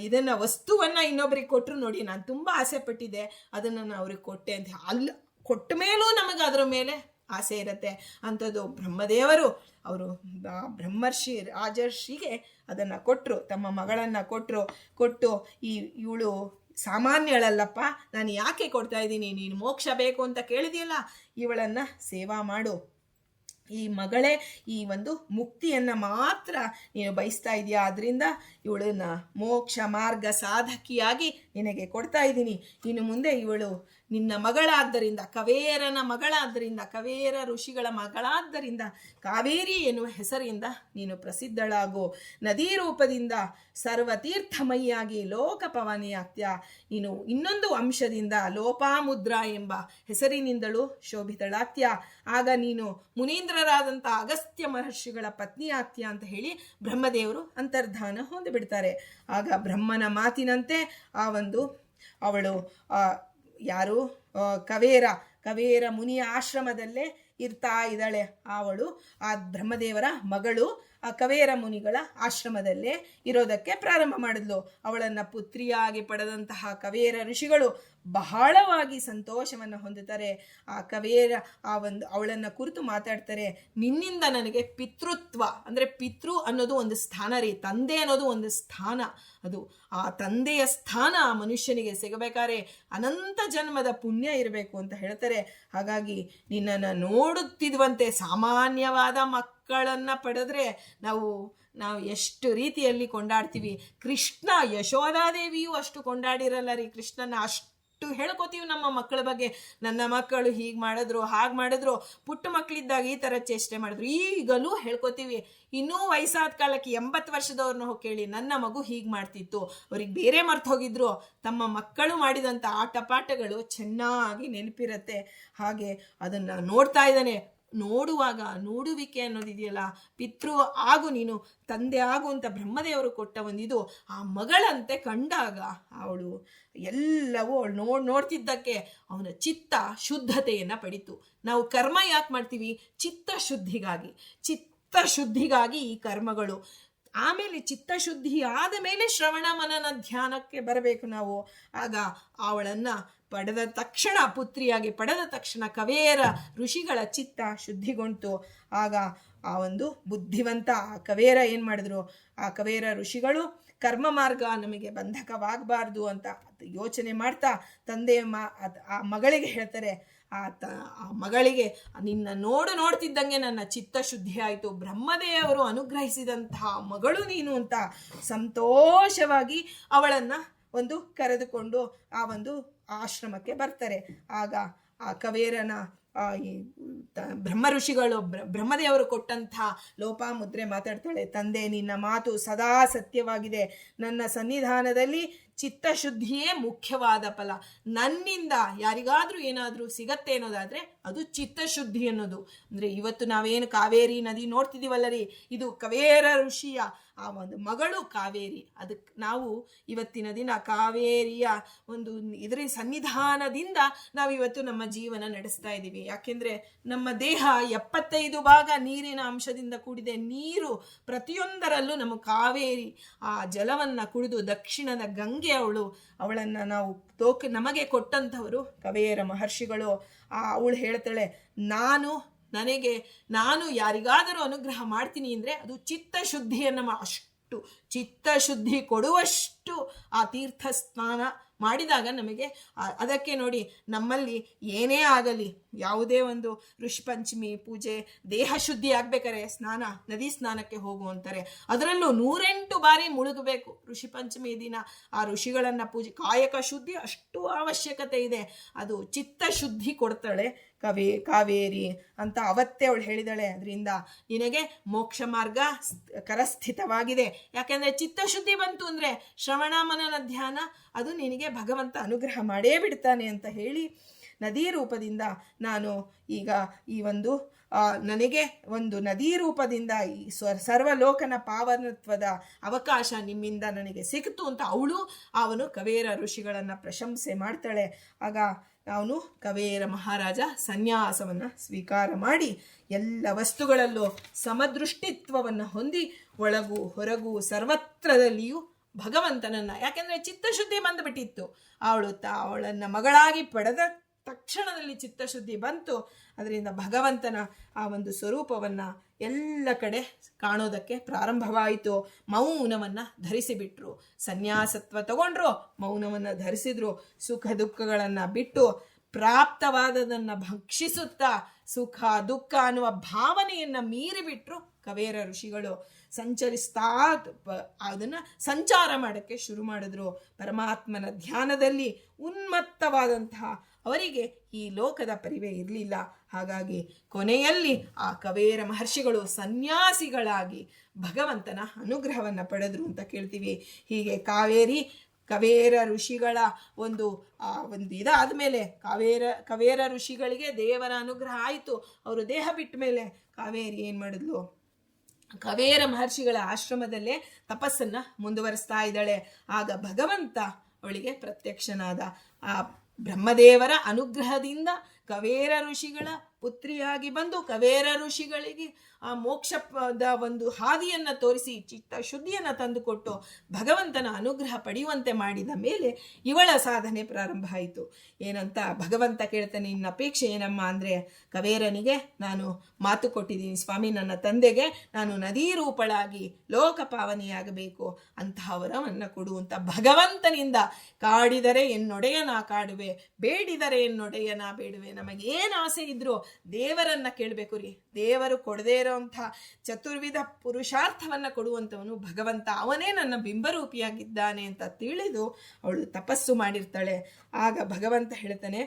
ಇದನ್ನು, ವಸ್ತುವನ್ನ ಇನ್ನೊಬ್ರಿಗೆ ಕೊಟ್ಟರು ನೋಡಿ ನಾನು ತುಂಬ ಆಸೆ ಪಟ್ಟಿದ್ದೆ ಅದನ್ನು ನಾನು ಅವ್ರಿಗೆ ಕೊಟ್ಟೆ ಅಂತ. ಅಲ್ಲಿ ಕೊಟ್ಟ ಮೇಲೂ ನಮಗೆ ಅದರ ಮೇಲೆ ಆಸೆ ಇರುತ್ತೆ ಅಂಥದ್ದು. ಬ್ರಹ್ಮದೇವರು ಅವರು ಬ್ರಹ್ಮರ್ಷಿ ರಾಜರ್ಷಿಗೆ ಅದನ್ನು ಕೊಟ್ಟರು ತಮ್ಮ ಮಗಳನ್ನು ಕೊಟ್ಟರು ಕೊಟ್ಟು ಈ ಇವಳು ಸಾಮಾನ್ಯಳಲ್ಲಪ್ಪ, ನಾನು ಯಾಕೆ ಕೊಡ್ತಾ ಇದ್ದೀನಿ, ನೀನು ಮೋಕ್ಷ ಬೇಕು ಅಂತ ಕೇಳಿದೆಯಲ್ಲ, ಇವಳನ್ನು ಸೇವಾ ಮಾಡು. ಈ ಮಗಳೇ ಈ ಒಂದು ಮುಕ್ತಿಯನ್ನು ಮಾತ್ರ ನೀನು ಬಯಸ್ತಾ ಇದೆಯಾ? ಅದರಿಂದ ಇವಳನ್ನ ಮೋಕ್ಷ ಮಾರ್ಗ ಸಾಧಕಿಯಾಗಿ ನಿನಗೆ ಕೊಡ್ತಾ ಇದ್ದೀನಿ. ಇನ್ನು ಮುಂದೆ ಇವಳು ನಿನ್ನ ಮಗಳಾದ್ದರಿಂದ, ಕವೇರನ ಮಗಳಾದ್ದರಿಂದ, ಕವೇರ ಋಷಿಗಳ ಮಗಳಾದ್ದರಿಂದ ಕಾವೇರಿ ಎನ್ನುವ ಹೆಸರಿಂದ ನೀನು ಪ್ರಸಿದ್ಧಳಾಗು. ನದಿ ರೂಪದಿಂದ ಸರ್ವತೀರ್ಥಮಯಿಯಾಗಿ ಲೋಕಪವನಿಯಾಗ್ತ್ಯ ನೀನು ಇನ್ನೊಂದು ಅಂಶದಿಂದ ಲೋಪಾಮುದ್ರಾ ಎಂಬ ಹೆಸರಿನಿಂದಲೂ ಶೋಭಿತಳಾಗ್ತೀಯ. ಆಗ ನೀನು ಮುನೀಂದ್ರರಾದಂಥ ಅಗಸ್ತ್ಯ ಮಹರ್ಷಿಗಳ ಪತ್ನಿ ಆತ್ಯ ಅಂತ ಹೇಳಿ ಬ್ರಹ್ಮದೇವರು ಅಂತರ್ಧಾನ ಹೊಂದಿಬಿಡ್ತಾರೆ ಆಗ ಬ್ರಹ್ಮನ ಮಾತಿನಂತೆ ಆ ಒಂದು ಅವಳು ಯಾರು ಕವೇರ ಕವೇರ ಮುನಿಯ ಆಶ್ರಮದಲ್ಲೇ ಇರ್ತಾ ಇದ್ದಾಳೆ. ಅವಳು, ಆ ಬ್ರಹ್ಮದೇವರ ಮಗಳು ಆ ಕವೇರ ಮುನಿಗಳ ಆಶ್ರಮದಲ್ಲೇ ಇರೋದಕ್ಕೆ ಪ್ರಾರಂಭ ಮಾಡಿದ್ಲು. ಅವಳನ್ನು ಪುತ್ರಿಯಾಗಿ ಪಡೆದಂತಹ ಕವೇರ ಋಷಿಗಳು ಬಹಳವಾಗಿ ಸಂತೋಷವನ್ನು ಹೊಂದುತ್ತಾರೆ. ಆ ಕವೇರ, ಆ ಒಂದು ಅವಳನ್ನು ಕುರಿತು ಮಾತಾಡ್ತಾರೆ. ನಿನ್ನಿಂದ ನನಗೆ ಪಿತೃತ್ವ, ಅಂದರೆ ಪಿತೃ ಅನ್ನೋದು ಒಂದು ಸ್ಥಾನ ರೀ, ತಂದೆ ಅನ್ನೋದು ಒಂದು ಸ್ಥಾನ ಅದು. ಆ ತಂದೆಯ ಸ್ಥಾನ ಆ ಮನುಷ್ಯನಿಗೆ ಸಿಗಬೇಕಾದ್ರೆ ಅನಂತ ಜನ್ಮದ ಪುಣ್ಯ ಇರಬೇಕು ಅಂತ ಹೇಳ್ತಾರೆ. ಹಾಗಾಗಿ ನಿನ್ನನ್ನು ನೋಡುತ್ತಿರುವಂತೆ ಸಾಮಾನ್ಯವಾದ ಮಕ್ಕಳನ್ನ ಪಡೆದ್ರೆ ನಾವು ನಾವು ಎಷ್ಟು ರೀತಿಯಲ್ಲಿ ಕೊಂಡಾಡ್ತೀವಿ? ಕೃಷ್ಣ ಯಶೋಧಾದೇವಿಯೂ ಅಷ್ಟು ಕೊಂಡಾಡಿರಲ್ಲ ರೀ. ಕೃಷ್ಣನ ಅಷ್ಟು ಹೇಳ್ಕೊತೀವಿ ನಮ್ಮ ಮಕ್ಕಳ ಬಗ್ಗೆ. ನನ್ನ ಮಕ್ಕಳು ಹೀಗೆ ಮಾಡಿದ್ರು, ಹಾಗೆ ಮಾಡಿದ್ರು, ಪುಟ್ಟ ಮಕ್ಕಳಿದ್ದಾಗ ಈ ಥರ ಚೇಷ್ಟೆ ಮಾಡಿದ್ರು. ಈಗಲೂ ಹೇಳ್ಕೊತೀವಿ. ಇನ್ನೂ ವಯಸ್ಸಾದ ಕಾಲಕ್ಕೆ ಎಂಬತ್ತು ವರ್ಷದವ್ರನ್ನ ಹೋಗಿ ಕೇಳಿ, ನನ್ನ ಮಗು ಹೀಗೆ ಮಾಡ್ತಿತ್ತು. ಅವ್ರಿಗೆ ಬೇರೆ ಮರ್ತು ಹೋಗಿದ್ರು. ತಮ್ಮ ಮಕ್ಕಳು ಮಾಡಿದಂಥ ಆಟ ಪಾಠಗಳು ಚೆನ್ನಾಗಿ ನೆನಪಿರುತ್ತೆ. ಹಾಗೆ ಅದನ್ನು ನೋಡ್ತಾ ಇದ್ದಾನೆ. ನೋಡುವಾಗ, ನೋಡುವಿಕೆ ಅನ್ನೋದಿದೆಯಲ್ಲ ಪಿತೃ ಆಗು ನೀನು, ತಂದೆ ಆಗು ಅಂತ ಬ್ರಹ್ಮದೇವರು ಕೊಟ್ಟ ಒಂದಿದು, ಆ ಮಗಳಂತೆ ಕಂಡಾಗ ಅವಳು ಎಲ್ಲವೂ ಅವಳು ನೋಡ್, ನೋಡ್ತಿದ್ದಕ್ಕೆ ಅವನ ಚಿತ್ತ ಶುದ್ಧತೆಯನ್ನು ಪಡಿತು. ನಾವು ಕರ್ಮ ಯಾಕೆ ಮಾಡ್ತೀವಿ? ಚಿತ್ತ ಶುದ್ಧಿಗಾಗಿ. ಚಿತ್ತ ಶುದ್ಧಿಗಾಗಿ ಈ ಕರ್ಮಗಳು. ಆಮೇಲೆ ಚಿತ್ತಶುದ್ಧಿ ಆದ ಮೇಲೆ ಶ್ರವಣ ಮನನ ಧ್ಯಾನಕ್ಕೆ ಬರಬೇಕು ನಾವು. ಆಗ ಅವಳನ್ನು ಪಡೆದ ತಕ್ಷಣ, ಪುತ್ರಿಯಾಗಿ ಪಡೆದ ತಕ್ಷಣ ಕವೇರ ಋಷಿಗಳ ಚಿತ್ತ ಶುದ್ಧಿಗೊಂಡು ಆಗ ಆ ಒಂದು ಬುದ್ಧಿವಂತ ಆ ಕವೇರ ಏನು ಮಾಡಿದ್ರು? ಆ ಕವೇರ ಋಷಿಗಳು, ಕರ್ಮ ಮಾರ್ಗ ನಮಗೆ ಬಂಧಕವಾಗಬಾರ್ದು ಅಂತ ಯೋಚನೆ ಮಾಡ್ತಾ ತಂದೆ ಆ ಮಗಳಿಗೆ ಹೇಳ್ತಾರೆ ಆ ತ ಆ ಮಗಳಿಗೆ ನಿನ್ನ ನೋಡು ನೋಡ್ತಿದ್ದಂಗೆ ನನ್ನ ಚಿತ್ತ ಶುದ್ಧಿ ಆಯಿತು. ಬ್ರಹ್ಮದೇವರು ಅನುಗ್ರಹಿಸಿದಂತಹ ಮಗಳು ನೀನು ಅಂತ ಸಂತೋಷವಾಗಿ ಅವಳನ್ನು ಒಂದು ಕರೆದುಕೊಂಡು ಆ ಒಂದು ಆಶ್ರಮಕ್ಕೆ ಬರ್ತಾರೆ. ಆಗ ಆ ಕವೇರನ ಬ್ರಹ್ಮ ಋಷಿಗಳು ಬ್ರಹ್ಮದೇವರು ಬ್ರಹ್ಮದೇವರು ಕೊಟ್ಟಂಥ ಲೋಪಾಮುದ್ರೆ ಮಾತಾಡ್ತಾಳೆ, ತಂದೆ, ನಿನ್ನ ಮಾತು ಸದಾ ಸತ್ಯವಾಗಿದೆ. ನನ್ನ ಸನ್ನಿಧಾನದಲ್ಲಿ ಚಿತ್ತಶುದ್ಧಿಯೇ ಮುಖ್ಯವಾದ ಫಲ. ನನ್ನಿಂದ ಯಾರಿಗಾದ್ರೂ ಏನಾದರೂ ಸಿಗತ್ತೆ ಅನ್ನೋದಾದ್ರೆ ಅದು ಚಿತ್ತಶುದ್ಧಿ ಅನ್ನೋದು. ಅಂದ್ರೆ ಇವತ್ತು ನಾವೇನು ಕಾವೇರಿ ನದಿ ನೋಡ್ತಿದ್ದೀವಲ್ಲ ರೀ ಇದು ಕವೇರ ಋಷಿಯ, ಆ ಒಂದು ಮಗಳು ಕಾವೇರಿ. ಅದಕ್ಕೆ ನಾವು ಇವತ್ತಿನ ದಿನ ಕಾವೇರಿಯ ಒಂದು ಇದರ ಸನ್ನಿಧಾನದಿಂದ ನಾವು ಇವತ್ತು ನಮ್ಮ ಜೀವನ ನಡೆಸ್ತಾ ಇದ್ದೀವಿ. ಯಾಕೆಂದ್ರೆ ನಮ್ಮ ದೇಹ ಎಪ್ಪತ್ತೈದು ಭಾಗ ನೀರಿನ ಅಂಶದಿಂದ ಕೂಡಿದೆ. ನೀರು ಪ್ರತಿಯೊಂದರಲ್ಲೂ ನಮ್ಮ ಕಾವೇರಿ ಆ ಜಲವನ್ನ ಕುಡಿದು ದಕ್ಷಿಣದ ಗಂಗೆ ಅವಳು, ಅವಳನ್ನು ನಾವು ತೋಕ, ನಮಗೆ ಕೊಟ್ಟಂಥವರು ಕವೆಯರ ಮಹರ್ಷಿಗಳು. ಆ ಅವಳು ಹೇಳ್ತಾಳೆ, ನಾನು ನನಗೆ, ನಾನು ಯಾರಿಗಾದರೂ ಅನುಗ್ರಹ ಮಾಡ್ತೀನಿ ಅಂದರೆ ಅದು ಚಿತ್ತ ಶುದ್ಧಿಯನ್ನು ಅಷ್ಟು ಚಿತ್ತಶುದ್ಧಿ ಕೊಡುವಷ್ಟು ಆ ತೀರ್ಥ ಸ್ನಾನ ಮಾಡಿದಾಗ ನಮಗೆ ಅದಕ್ಕೆ ನೋಡಿ ನಮ್ಮಲ್ಲಿ ಏನೇ ಆಗಲಿ ಯಾವುದೇ ಒಂದು ಋಷಿಪಂಚಮಿ ಪೂಜೆ, ದೇಹ ಶುದ್ಧಿ ಆಗ್ಬೇಕಾರೆ ಸ್ನಾನ, ನದಿ ಸ್ನಾನಕ್ಕೆ ಹೋಗು ಅಂತಾರೆ. ಅದರಲ್ಲೂ ನೂರೆಂಟು ಬಾರಿ ಮುಳುಗಬೇಕು ಋಷಿ ಪಂಚಮಿ ದಿನ. ಆ ಋಷಿಗಳನ್ನು ಪೂಜೆ, ಕಾಯಕ ಶುದ್ಧಿ ಅಷ್ಟು ಅವಶ್ಯಕತೆ ಇದೆ. ಅದು ಚಿತ್ತ ಶುದ್ಧಿ ಕೊಡ್ತಾಳೆ ಕವಿ, ಕಾವೇರಿ ಅಂತ ಅವತ್ತೇ ಅವಳು ಹೇಳಿದಾಳೆ. ಅದರಿಂದ ನಿನಗೆ ಮೋಕ್ಷ ಮಾರ್ಗ ಕರಸ್ಥಿತವಾಗಿದೆ. ಯಾಕೆಂದ್ರೆ ಚಿತ್ತಶುದ್ಧಿ ಬಂತು ಅಂದ್ರೆ ಶ್ರವಣ ಮನನ ಧ್ಯಾನ, ಅದು ನಿನಗೆ ಭಗವಂತ ಅನುಗ್ರಹ ಮಾಡೇ ಬಿಡ್ತಾನೆ ಅಂತ ಹೇಳಿ ನದಿ ರೂಪದಿಂದ ನಾನು ಈಗ ಈ ಒಂದು ನನಗೆ ಒಂದು ನದಿ ರೂಪದಿಂದ ಈ ಸ್ವ ಸರ್ವಲೋಕನ ಪಾವನತ್ವದ ಅವಕಾಶ ನಿಮ್ಮಿಂದ ನನಗೆ ಸಿಕ್ತು ಅಂತ ಅವಳು ಅವನು ಕವೇರ ಋಷಿಗಳನ್ನು ಪ್ರಶಂಸೆ ಮಾಡ್ತಾಳೆ. ಆಗ ಅವನು ಕವೇರ ಮಹಾರಾಜ ಸನ್ಯಾಸವನ್ನು ಸ್ವೀಕಾರ ಮಾಡಿ ಎಲ್ಲ ವಸ್ತುಗಳಲ್ಲೂ ಸಮದೃಷ್ಟಿತ್ವವನ್ನು ಹೊಂದಿ ಒಳಗು ಹೊರಗು ಸರ್ವತ್ರದಲ್ಲಿಯೂ ಭಗವಂತನನ್ನ, ಯಾಕೆಂದ್ರೆ ಚಿತ್ತಶುದ್ಧಿ ಬಂದುಬಿಟ್ಟಿತ್ತು. ಅವಳು ತ, ಅವಳನ್ನ ಮಗಳಾಗಿ ಪಡೆದ ತಕ್ಷಣದಲ್ಲಿ ಚಿತ್ತಶುದ್ಧಿ ಬಂತು. ಅದರಿಂದ ಭಗವಂತನ ಆ ಒಂದು ಸ್ವರೂಪವನ್ನು ಎಲ್ಲ ಕಡೆ ಕಾಣೋದಕ್ಕೆ ಪ್ರಾರಂಭವಾಯಿತು. ಮೌನವನ್ನು ಧರಿಸಿಬಿಟ್ರು. ಸನ್ಯಾಸತ್ವ ತಗೊಂಡ್ರು, ಮೌನವನ್ನು ಧರಿಸಿದ್ರು. ಸುಖ ದುಃಖಗಳನ್ನು ಬಿಟ್ಟು ಪ್ರಾಪ್ತವಾದದನ್ನ ಭಕ್ಷಿಸುತ್ತಾ ಸುಖ ದುಃಖ ಅನ್ನುವ ಭಾವನೆಯನ್ನು ಮೀರಿಬಿಟ್ರು ಕವೇರ ಋಷಿಗಳು. ಸಂಚರಿಸ್ತಾ ಅದನ್ನು ಸಂಚಾರ ಮಾಡೋಕ್ಕೆ ಶುರು ಮಾಡಿದ್ರು. ಪರಮಾತ್ಮನ ಧ್ಯಾನದಲ್ಲಿ ಉನ್ಮತ್ತವಾದಂತಹ ಅವರಿಗೆ ಈ ಲೋಕದ ಪರಿವೆ ಇರಲಿಲ್ಲ. ಹಾಗಾಗಿ ಕೊನೆಯಲ್ಲಿ ಆ ಕವೇರ ಮಹರ್ಷಿಗಳು ಸನ್ಯಾಸಿಗಳಾಗಿ ಭಗವಂತನ ಅನುಗ್ರಹವನ್ನು ಪಡೆದ್ರು ಅಂತ ಕೇಳ್ತೀವಿ. ಹೀಗೆ ಕಾವೇರಿ ಕವೇರ ಋಷಿಗಳ ಒಂದು, ಆ, ಒಂದು ಇದಾದ ಮೇಲೆ ಕಾವೇರ, ಕವೇರ ಋಷಿಗಳಿಗೆ ದೇವರ ಅನುಗ್ರಹ ಆಯಿತು. ಅವರು ದೇಹ ಬಿಟ್ಟ ಮೇಲೆ ಕಾವೇರಿ ಏನು ಮಾಡಿದ್ಲು? ಕವೇರ ಮಹರ್ಷಿಗಳ ಆಶ್ರಮದಲ್ಲೇ ತಪಸ್ಸನ್ನು ಮುಂದುವರಿಸ್ತಾ ಇದ್ದಾಳೆ. ಆಗ ಭಗವಂತ ಅವಳಿಗೆ ಪ್ರತ್ಯಕ್ಷನಾದ. ಆ ಬ್ರಹ್ಮದೇವರ ಅನುಗ್ರಹದಿಂದ ಕವೇರ ಋಷಿಗಳ ಪುತ್ರಿಯಾಗಿ ಬಂದು ಕವೇರ ಋಷಿಗಳಿಗೆ ಆ ಮೋಕ್ಷದ ಒಂದು ಹಾದಿಯನ್ನು ತೋರಿಸಿ, ಚಿತ್ತ ಶುದ್ಧಿಯನ್ನು ತಂದುಕೊಟ್ಟು ಭಗವಂತನ ಅನುಗ್ರಹ ಪಡೆಯುವಂತೆ ಮಾಡಿದ ಮೇಲೆ ಇವಳ ಸಾಧನೆ ಪ್ರಾರಂಭ ಆಯಿತು. ಏನಂತ ಭಗವಂತ ಕೇಳ್ತಾನೆ, ನಿನ್ನ ಅಪೇಕ್ಷೆ ಏನಮ್ಮ ಅಂದರೆ, ಕವೇರನಿಗೆ ನಾನು ಮಾತು ಕೊಟ್ಟಿದ್ದೀನಿ, ಸ್ವಾಮಿ ನನ್ನ ತಂದೆಗೆ ನಾನು ನದೀ ರೂಪಳಾಗಿ ಲೋಕಪಾವನೆಯಾಗಬೇಕು ಅಂತಹ ವರವನ್ನು ಕೊಡುವಂತ ಭಗವಂತನಿಂದ ಕಾಡಿದರೆ ಎನ್ನೊಡೆಯನ ಕಾಡುವೆ, ಬೇಡಿದರೆ ಎನ್ನೊಡೆಯನ ಬೇಡುವೆ ನಮಗೆ ಏನು ಆಸೆ ಇದ್ರೂ ದೇವರನ್ನ ಕೇಳಬೇಕು ರೀ. ದೇವರು ಕೊಡದೇ ಇರೋವಂಥ ಚತುರ್ವಿಧ ಪುರುಷಾರ್ಥವನ್ನು ಕೊಡುವಂಥವನು ಭಗವಂತ. ಅವನೇ ನನ್ನ ಬಿಂಬರೂಪಿಯಾಗಿದ್ದಾನೆ ಅಂತ ತಿಳಿದು ಅವಳು ತಪಸ್ಸು ಮಾಡಿರ್ತಾಳೆ. ಆಗ ಭಗವಂತ ಹೇಳ್ತಾನೆ,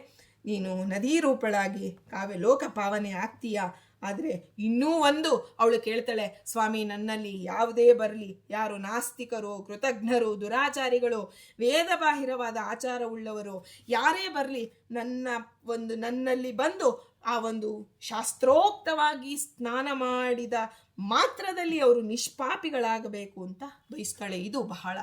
ನೀನು ನದಿ ರೂಪಳಾಗಿ ಕಾವ್ಯ ಲೋಕ ಪಾವನೆ ಆಗ್ತೀಯಾ? ಆದರೆ ಇನ್ನೂ ಒಂದು ಅವಳು ಕೇಳ್ತಾಳೆ, ಸ್ವಾಮಿ, ನನ್ನಲ್ಲಿ ಯಾವುದೇ ಬರಲಿ. ಯಾರು ನಾಸ್ತಿಕರು, ಕೃತಜ್ಞರು, ದುರಾಚಾರಿಗಳು ವೇದ ಬಾಹಿರವಾದ ಆಚಾರವುಳ್ಳವರು, ಯಾರೇ ಬರಲಿ, ನನ್ನ ಒಂದು ನನ್ನಲ್ಲಿ ಬಂದು ಆ ಒಂದು ಶಾಸ್ತ್ರೋಕ್ತವಾಗಿ ಸ್ನಾನ ಮಾಡಿದ ಮಾತ್ರದಲ್ಲಿ ಅವರು ನಿಷ್ಪಾಪಿಗಳಾಗಬೇಕು ಅಂತ ಬಯಸ್ತಾಳೆ ಇದು ಬಹಳ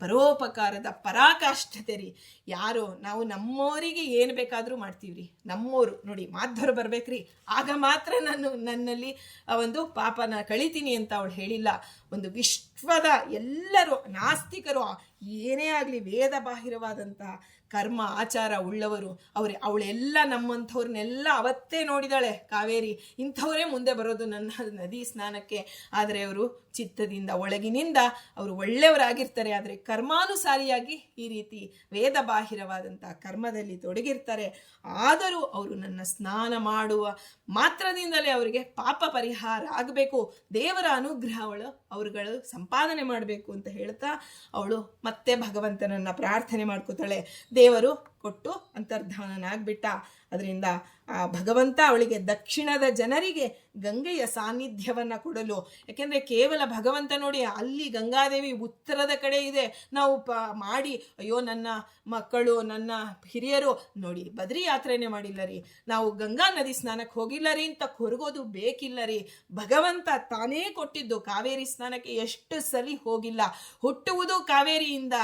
ಪರೋಪಕಾರದ ಪರಾಕಾಷ್ಠತೆ ರೀ. ಯಾರೋ, ನಾವು ನಮ್ಮವರಿಗೆ ಏನು ಬೇಕಾದರೂ ಮಾಡ್ತೀವ್ರಿ. ನಮ್ಮೋರು, ನೋಡಿ, ಮಾಧ್ವರು ಬರ್ಬೇಕ್ರಿ. ಆಗ ಮಾತ್ರ ನಾನು ನನ್ನಲ್ಲಿ ಒಂದು ಪಾಪನ ಕಳಿತೀನಿ ಅಂತ ಅವಳು ಹೇಳಿಲ್ಲ. ಒಂದು ವಿಶ್ವದ ಎಲ್ಲರೂ ನಾಸ್ತಿಕರು ಏನೇ ಆಗಲಿ ವೇದ ಬಾಹಿರವಾದಂತಹ ಕರ್ಮ, ಆಚಾರ ಉಳ್ಳವರು. ಅವ್ರೆ, ಅವಳೆಲ್ಲ ನಮ್ಮಂಥವ್ರನ್ನೆಲ್ಲ ಅವತ್ತೇ ನೋಡಿದಾಳೆ ಕಾವೇರಿ. ಇಂಥವರೇ ಮುಂದೆ ಬರೋದು ನನ್ನ ನದಿ ಸ್ನಾನಕ್ಕೆ. ಆದರೆ ಅವರು ಚಿತ್ತದಿಂದ, ಒಳಗಿನಿಂದ ಅವರು ಒಳ್ಳೆಯವರಾಗಿರ್ತಾರೆ. ಆದರೆ ಕರ್ಮಾನುಸಾರಿಯಾಗಿ ಈ ರೀತಿ ವೇದ ಬಾಹಿರವಾದಂಥ ಕರ್ಮದಲ್ಲಿ ತೊಡಗಿರ್ತಾರೆ. ಆದರೂ ಅವರು ನನ್ನ ಸ್ನಾನ ಮಾಡುವ ಮಾತ್ರದಿಂದಲೇ ಅವರಿಗೆ ಪಾಪ ಪರಿಹಾರ ಆಗಬೇಕು. ದೇವರ ಅನುಗ್ರಹ ಅವಳು ಅವರುಗಳು ಸಂಪಾದನೆ ಮಾಡಬೇಕು ಅಂತ ಹೇಳ್ತಾ ಅವಳು ಮತ್ತೆ ಭಗವಂತನನ್ನ ಪ್ರಾರ್ಥನೆ ಮಾಡ್ಕೋತಾಳೆ. ದೇವರು ಕೊಟ್ಟು ಅಂತರ್ಧಾನನಾಗ್ಬಿಟ್ಟ. ಅದರಿಂದ ಆ ಭಗವಂತ ಅವಳಿಗೆ ದಕ್ಷಿಣದ ಜನರಿಗೆ ಗಂಗೆಯ ಸಾನ್ನಿಧ್ಯವನ್ನು ಕೊಡಲು. ಯಾಕೆಂದರೆ ಕೇವಲ ಭಗವಂತ ನೋಡಿ ಅಲ್ಲಿ ಗಂಗಾದೇವಿ ಉತ್ತರದ ಕಡೆ ಇದೆ. ನಾವು ಪ ಮಾಡಿ, ಅಯ್ಯೋ ನನ್ನ ಮಕ್ಕಳು, ನನ್ನ ಹಿರಿಯರು ನೋಡಿ, ಬದ್ರಿ ಯಾತ್ರೆನೇ ಮಾಡಿಲ್ಲ ರೀ. ನಾವು ಗಂಗಾ ನದಿ ಸ್ನಾನಕ್ಕೆ ಹೋಗಿಲ್ಲ ರೀ ಅಂತ ಕೊರಗೋದು ಬೇಕಿಲ್ಲ ರೀ. ಭಗವಂತ ತಾನೇ ಕೊಟ್ಟಿದ್ದು ಕಾವೇರಿ ಸ್ನಾನಕ್ಕೆ ಎಷ್ಟು ಸಲಿ ಹೋಗಿಲ್ಲ. ಹುಟ್ಟುವುದು ಕಾವೇರಿಯಿಂದ.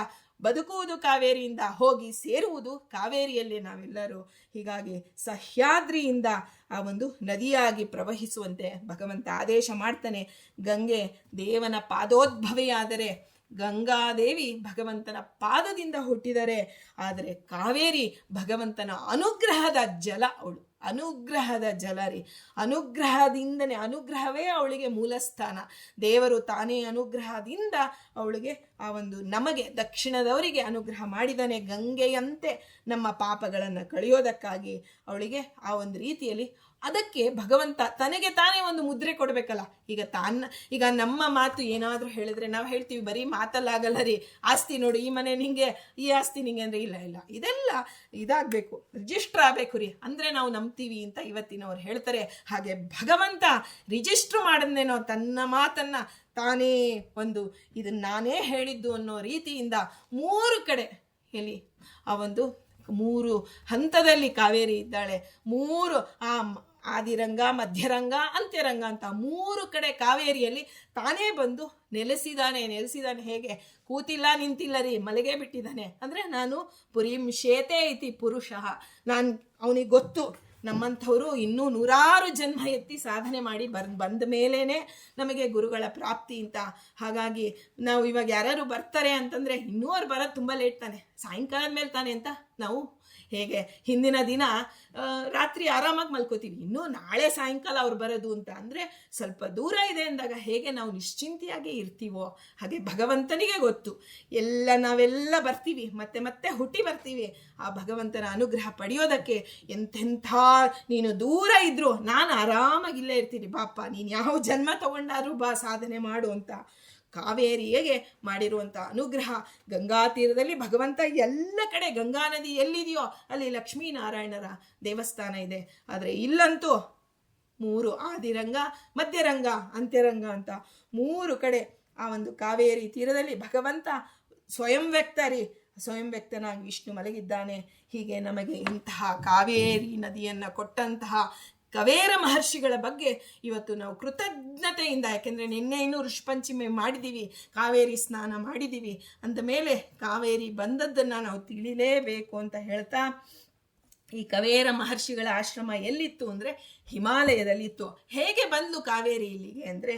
ಬದುಕುವುದು ಕಾವೇರಿಯಿಂದ ಹೋಗಿ ಸೇರುವುದು ಕಾವೇರಿಯಲ್ಲೇ ನಾವೆಲ್ಲರೂ ಹೀಗಾಗಿ ಸಹ್ಯಾದ್ರಿಯಿಂದ ಆ ಒಂದು ನದಿಯಾಗಿ ಪ್ರವಹಿಸುವಂತೆ ಭಗವಂತ ಆದೇಶ ಮಾಡ್ತಾನೆ. ಗಂಗೆ ದೇವನ ಪಾದೋದ್ಭವೆಯಾದರೆ ಗಂಗಾದೇವಿ ಭಗವಂತನ ಪಾದದಿಂದ ಹುಟ್ಟಿದರೆ. ಆದರೆ ಕಾವೇರಿ ಭಗವಂತನ ಅನುಗ್ರಹದ ಜಲ ಅವಳು. ಅನುಗ್ರಹದ ಜಲರಿ ಅನುಗ್ರಹದಿಂದನೇ, ಅನುಗ್ರಹವೇ ಅವಳಿಗೆ ಮೂಲಸ್ಥಾನ. ದೇವರು ತಾನೇ ಅನುಗ್ರಹದಿಂದ ಅವಳಿಗೆ ಆ ಒಂದು ನಮಗೆ, ದಕ್ಷಿಣದವರಿಗೆ ಅನುಗ್ರಹ ಮಾಡಿದಾನೆ. ಗಂಗೆಯಂತೆ ನಮ್ಮ ಪಾಪಗಳನ್ನು ಕಳೆಯೋದಕ್ಕಾಗಿ ಅವಳಿಗೆ ಆ ಒಂದು ರೀತಿಯಲ್ಲಿ ಅದಕ್ಕೆ ಭಗವಂತ ತನಗೆ ತಾನೇ ಒಂದು ಮುದ್ರೆ ಕೊಡಬೇಕಲ್ಲ. ಈಗ ತಾನ ಈಗ ನಮ್ಮ ಮಾತು ಏನಾದರೂ ಹೇಳಿದ್ರೆ ನಾವು ಹೇಳ್ತೀವಿ, ಬರೀ ಮಾತಲ್ಲಾಗಲ್ಲ ರೀ. ಆಸ್ತಿ ನೋಡು, ಈ ಮನೆ ನಿಂಗೆ, ಈ ಆಸ್ತಿ ನಿಂಗೆ ಅಂದರೆ ಇಲ್ಲ ಇಲ್ಲ. ಇದೆಲ್ಲ ಇದಾಗಬೇಕು, ರಿಜಿಸ್ಟರ್ ಆಗಬೇಕು ರೀ. ಅಂದರೆ ನಾವು ನಂಬ್ತೀವಿ ಅಂತ ಇವತ್ತಿನವ್ರು ಹೇಳ್ತಾರೆ. ಹಾಗೆ ಭಗವಂತ ರಿಜಿಸ್ಟ್ರ್ ಮಾಡಿದ್ನೇನೋ ತನ್ನ ಮಾತನ್ನ ತಾನೇ ಒಂದು ಇದನ್ನ ನಾನೇ ಹೇಳಿದ್ದು ಅನ್ನೋ ರೀತಿಯಿಂದ ಮೂರು ಕಡೆ ಎಲ್ಲಿ ಆ ಒಂದು ಮೂರು ಹಂತದಲ್ಲಿ ಕಾವೇರಿ ಇದ್ದಾಳೆ. ಮೂರು ಆ ಆದಿರಂಗ, ಮಧ್ಯರಂಗ, ಅಂತ್ಯರಂಗ ಅಂತ ಮೂರು ಕಡೆ ಕಾವೇರಿಯಲ್ಲಿ ತಾನೇ ಬಂದು ನೆಲೆಸಿದಾನೆ ನೆಲೆಸಿದಾನೆ. ಹೇಗೆ? ಕೂತಿಲ್ಲ, ನಿಂತಿಲ್ಲ ರೀ, ಮಲಗೆ ಬಿಟ್ಟಿದ್ದಾನೆ. ಅಂದರೆ ನಾನು ಪುರಿಂ ಶೇತೆ ಐತಿ ಪುರುಷ. ನಾನು ಅವನಿಗೆ ಗೊತ್ತು. ನಮ್ಮಂಥವರು ಇನ್ನೂ ನೂರಾರು ಜನ್ಮ ಎತ್ತಿ ಸಾಧನೆ ಮಾಡಿ ಬರ್ ಬಂದ ಮೇಲೇ ನಮಗೆ ಗುರುಗಳ ಪ್ರಾಪ್ತಿ ಅಂತ ಹಾಗಾಗಿ ನಾವು ಇವಾಗ ಯಾರ್ಯಾರು ಬರ್ತಾರೆ ಅಂತಂದರೆ ಇನ್ನೂ ಅವ್ರು ಬರೋದು ತುಂಬ ಲೇಟ್ ತಾನೆ. ಸಾಯಂಕಾಲದ ಮೇಲೆ ತಾನೆ ಅಂತ ನಾವು ಹೇಗೆ ಹಿಂದಿನ ದಿನ ರಾತ್ರಿ ಆರಾಮಾಗಿ ಮಲ್ಕೋತೀವಿ ಇನ್ನೂ ನಾಳೆ ಸಾಯಂಕಾಲ ಅವ್ರು ಬರೋದು ಅಂತ ಅಂದರೆ ಸ್ವಲ್ಪ ದೂರ ಇದೆ ಅಂದಾಗ ಹೇಗೆ ನಾವು ನಿಶ್ಚಿಂತೆಯಾಗಿ ಇರ್ತೀವೋ ಹಾಗೆ ಭಗವಂತನಿಗೆ ಗೊತ್ತು. ಎಲ್ಲ ನಾವೆಲ್ಲ ಬರ್ತೀವಿ, ಮತ್ತೆ ಮತ್ತೆ ಹುಟ್ಟಿ ಬರ್ತೀವಿ. ಆ ಭಗವಂತನ ಅನುಗ್ರಹ ಪಡೆಯೋದಕ್ಕೆ ಎಂತೆಂಥ ನೀನು ದೂರ ಇದ್ರು ನಾನು ಆರಾಮಾಗಿಲ್ಲೇ ಇರ್ತೀನಿ. ಬಾಪ ನೀನು ಯಾವ ಜನ್ಮ ತಗೊಂಡಾದ್ರೂ ಬಾ, ಸಾಧನೆ ಮಾಡು ಅಂತ. ಕಾವೇರಿಯಗೆ ಮಾಡಿರುವಂಥ ಅನುಗ್ರಹ. ಗಂಗಾ ತೀರದಲ್ಲಿ ಭಗವಂತ ಎಲ್ಲ ಕಡೆ, ಗಂಗಾ ನದಿ ಎಲ್ಲಿದೆಯೋ ಅಲ್ಲಿ ಲಕ್ಷ್ಮೀನಾರಾಯಣರ ದೇವಸ್ಥಾನ ಇದೆ. ಆದರೆ ಇಲ್ಲಂತೂ ಮೂರು ಆದಿರಂಗ, ಮಧ್ಯರಂಗ, ಅಂತ್ಯರಂಗ ಅಂತ ಮೂರು ಕಡೆ ಆ ಒಂದು ಕಾವೇರಿ ತೀರದಲ್ಲಿ ಭಗವಂತ ಸ್ವಯಂ ವ್ಯಕ್ತ ರೀ. ಸ್ವಯಂ ವ್ಯಕ್ತನಾಗಿ ವಿಷ್ಣು ಮಲಗಿದ್ದಾನೆ. ಹೀಗೆ ನಮಗೆ ಇಂತಹ ಕಾವೇರಿ ನದಿಯನ್ನು ಕೊಟ್ಟಂತಹ ಕವೇರ ಮಹರ್ಷಿಗಳ ಬಗ್ಗೆ ಇವತ್ತು ನಾವು ಕೃತಜ್ಞತೆಯಿಂದ, ಯಾಕೆಂದರೆ ನಿನ್ನೆ ಇನ್ನೂ ಋಷಿಪಂಚಮಿ ಮಾಡಿದ್ದೀವಿ ಕಾವೇರಿ ಸ್ನಾನ ಮಾಡಿದ್ದೀವಿ ಅಂದ ಮೇಲೆ ಕಾವೇರಿ ಬಂದದ್ದನ್ನು ನಾವು ತಿಳಿಲೇಬೇಕು ಅಂತ ಹೇಳ್ತಾ, ಈ ಕವೇರ ಮಹರ್ಷಿಗಳ ಆಶ್ರಮ ಎಲ್ಲಿತ್ತು ಅಂದರೆ ಹಿಮಾಲಯದಲ್ಲಿತ್ತು. ಹೇಗೆ ಬಂದು ಕಾವೇರಿ ಇಲ್ಲಿಗೆ ಅಂದರೆ,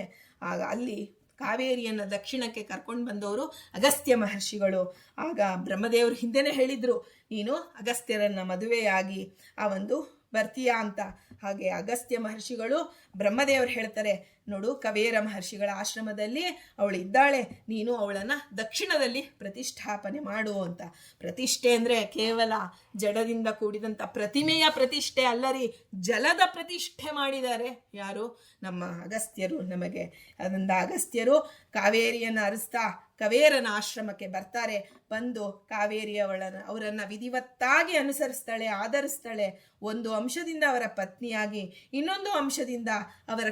ಆಗ ಅಲ್ಲಿ ಕಾವೇರಿಯನ್ನು ದಕ್ಷಿಣಕ್ಕೆ ಕರ್ಕೊಂಡು ಬಂದವರು ಅಗಸ್ತ್ಯ ಮಹರ್ಷಿಗಳು. ಆಗ ಬ್ರಹ್ಮದೇವರು ಹಿಂದೆನೇ ಹೇಳಿದರು, ನೀನು ಅಗಸ್ತ್ಯರನ್ನು ಮದುವೆಯಾಗಿ ಆ ಒಂದು ಬರ್ತೀಯಾ ಅಂತ. ಹಾಗೆ ಅಗಸ್ತ್ಯ ಮಹರ್ಷಿಗಳು ಬ್ರಹ್ಮದೇವರು ಹೇಳ್ತಾರೆ ನೋಡು, ಕವೇರ ಮಹರ್ಷಿಗಳ ಆಶ್ರಮದಲ್ಲಿ ಅವಳು ಇದ್ದಾಳೆ. ನೀನು ಅವಳನ್ನು ದಕ್ಷಿಣದಲ್ಲಿ ಪ್ರತಿಷ್ಠಾಪನೆ ಮಾಡು ಅಂತ. ಪ್ರತಿಷ್ಠೆ ಅಂದರೆ ಕೇವಲ ಜಡದಿಂದ ಕೂಡಿದಂಥ ಪ್ರತಿಮೆಯ ಪ್ರತಿಷ್ಠೆ ಅಲ್ಲರಿ, ಜಲದ ಪ್ರತಿಷ್ಠೆ ಮಾಡಿದ್ದಾರೆ. ಯಾರು? ನಮ್ಮ ಅಗಸ್ತ್ಯರು ನಮಗೆ. ಅದರಿಂದ ಅಗಸ್ತ್ಯರು ಕಾವೇರಿಯನ್ನು ಅರಿಸ್ತಾ ಕವೇರನ ಆಶ್ರಮಕ್ಕೆ ಬರ್ತಾರೆ. ಬಂದು ಕಾವೇರಿಯವಳನ್ನು ಅವರನ್ನು ವಿಧಿವತ್ತಾಗಿ ಅನುಸರಿಸ್ತಾಳೆ, ಆಧರಿಸ್ತಾಳೆ. ಒಂದು ಅಂಶದಿಂದ ಅವರ ಪತ್ನಿಯಾಗಿ, ಇನ್ನೊಂದು ಅಂಶದಿಂದ ಅವರ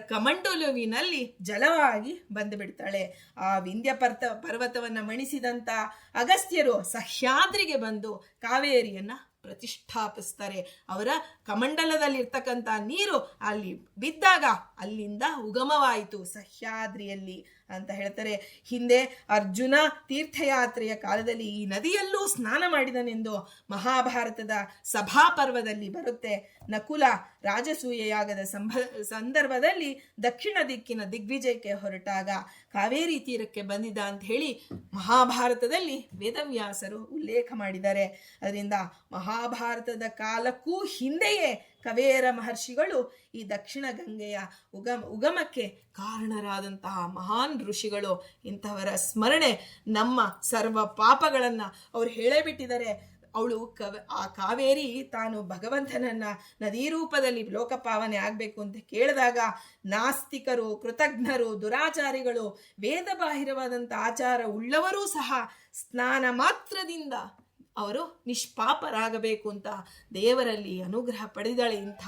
ಕಮಂಡಲುವಿನಲ್ಲಿ ಜಲವಾಗಿ ಬಂದು ಬಿಡ್ತಾಳೆ ಆ ವಿಂಧ್ಯ ಪರ್ತ, ಪರ್ವತವನ್ನು ಮಣಿಸಿದಂಥ ಅಗಸ್ತ್ಯರು ಸಹ್ಯಾದ್ರಿಗೆ ಬಂದು ಕಾವೇರಿಯನ್ನ ಪ್ರತಿಷ್ಠಾಪಿಸ್ತಾರೆ. ಅವರ ಕಮಂಡಲದಲ್ಲಿರ್ತಕ್ಕಂಥ ನೀರು ಅಲ್ಲಿ ಬಿದ್ದಾಗ ಅಲ್ಲಿಂದ ಉಗಮವಾಯಿತು ಸಹ್ಯಾದ್ರಿಯಲ್ಲಿ. ಅಂತ ಹೇಳ್ತಾರೆ. ಹಿಂದೆ ಅರ್ಜುನ ತೀರ್ಥಯಾತ್ರೆಯ ಕಾಲದಲ್ಲಿ ಈ ನದಿಯಲ್ಲೂ ಸ್ನಾನ ಮಾಡಿದನೆಂದು ಮಹಾಭಾರತದ ಸಭಾಪರ್ವದಲ್ಲಿ ಬರುತ್ತೆ. ನಕುಲ ರಾಜಸೂಯೆಯಾಗದ ಸಂಭ, ಸಂದರ್ಭದಲ್ಲಿ ದಕ್ಷಿಣ ದಿಕ್ಕಿನ ದಿಗ್ವಿಜಯಕ್ಕೆ ಹೊರಟಾಗ ಕಾವೇರಿ ತೀರಕ್ಕೆ ಬಂದಿದ್ದ ಅಂತ ಹೇಳಿ ಮಹಾಭಾರತದಲ್ಲಿ ವೇದವ್ಯಾಸರು ಉಲ್ಲೇಖ ಮಾಡಿದ್ದಾರೆ. ಅದರಿಂದ ಮಹಾಭಾರತದ ಕಾಲಕ್ಕೂ ಹಿಂದೆಯೇ ಕವೇರ ಮಹರ್ಷಿಗಳು ಈ ದಕ್ಷಿಣ ಗಂಗೆಯ ಉಗಮ, ಉಗಮಕ್ಕೆ ಕಾರಣರಾದಂತಹ ಮಹಾನ್ ಋಷಿಗಳು. ಇಂಥವರ ಸ್ಮರಣೆ ನಮ್ಮ ಸರ್ವ ಪಾಪಗಳನ್ನು ಅವ್ರು ಹೇಳೇ ಬಿಟ್ಟಿದ್ದಾರೆ ಅವಳು ಕವ, ಆ ಕಾವೇರಿ ತಾನು ಭಗವಂತನನ್ನ ನದಿ ರೂಪದಲ್ಲಿ ಲೋಕಪಾವನೆ ಆಗಬೇಕು ಅಂತ ಕೇಳಿದಾಗ ನಾಸ್ತಿಕರು, ಕೃತಜ್ಞರು, ದುರಾಚಾರಿಗಳು ವೇದ ಬಾಹಿರವಾದಂಥ ಆಚಾರ ಉಳ್ಳವರೂ ಸಹ ಸ್ನಾನ ಮಾತ್ರದಿಂದ ಅವರು ನಿಷ್ಪಾಪರಾಗಬೇಕು ಅಂತ ದೇವರಲ್ಲಿ ಅನುಗ್ರಹ ಪಡೆದಳೆ ಇಂಥ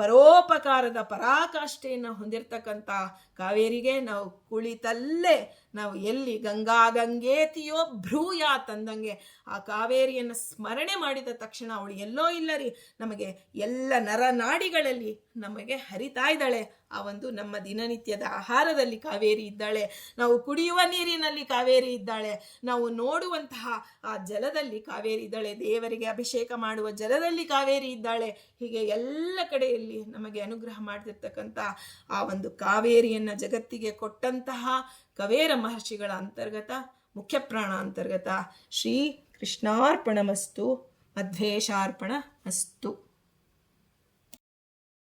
ಪರೋಪಕಾರದ ಪರಾಕಾಷ್ಠೆಯನ್ನು ಹೊಂದಿರತಕ್ಕಂಥ ಕಾವೇರಿಗೆ ನಾವು ಕುಳಿತಲ್ಲೇ ನಾವು ಎಲ್ಲಿ ಗಂಗಾ ಗಂಗೇತಿಯೋ ಭ್ರೂಯ ತಂದಂಗೆ ಆ ಕಾವೇರಿಯನ್ನು ಸ್ಮರಣೆ ಮಾಡಿದ ತಕ್ಷಣ ಅವಳು ಎಲ್ಲೋ ಇಲ್ಲ ರೀ. ನಮಗೆ ಎಲ್ಲ ನರನಾಡಿಗಳಲ್ಲಿ ನಮಗೆ ಹರಿತಾ ಇದ್ದಾಳೆ. ಆ ಒಂದು ನಮ್ಮ ದಿನನಿತ್ಯದ ಆಹಾರದಲ್ಲಿ ಕಾವೇರಿ ಇದ್ದಾಳೆ. ನಾವು ಕುಡಿಯುವ ನೀರಿನಲ್ಲಿ ಕಾವೇರಿ ಇದ್ದಾಳೆ. ನಾವು ನೋಡುವಂತಹ ಆ ಜಲದಲ್ಲಿ ಕಾವೇರಿ ಇದ್ದಾಳೆ. ದೇವರಿಗೆ ಅಭಿಷೇಕ ಮಾಡುವ ಜಲದಲ್ಲಿ ಕಾವೇರಿ ಇದ್ದಾಳೆ. ಹೀಗೆ ಎಲ್ಲ ಕಡೆಯಲ್ಲಿ ನಮಗೆ ಅನುಗ್ರಹ ಮಾಡ್ತಿರ್ತಕ್ಕಂಥ ಆ ಒಂದು ಕಾವೇರಿಯನ್ನು ಜಗತ್ತಿಗೆ ಕೊಟ್ಟಂತಹ ಕವೇರ ಮಹರ್ಷಿಗಳ ಅಂತರ್ಗತ ಮುಖ್ಯ ಪ್ರಾಣ ಅಂತರ್ಗತ ಶ್ರೀ ಕೃಷ್ಣಾರ್ಪಣಮಸ್ತು ಮಧ್ವೇಶಾರ್ಪಣ ಅಸ್ತು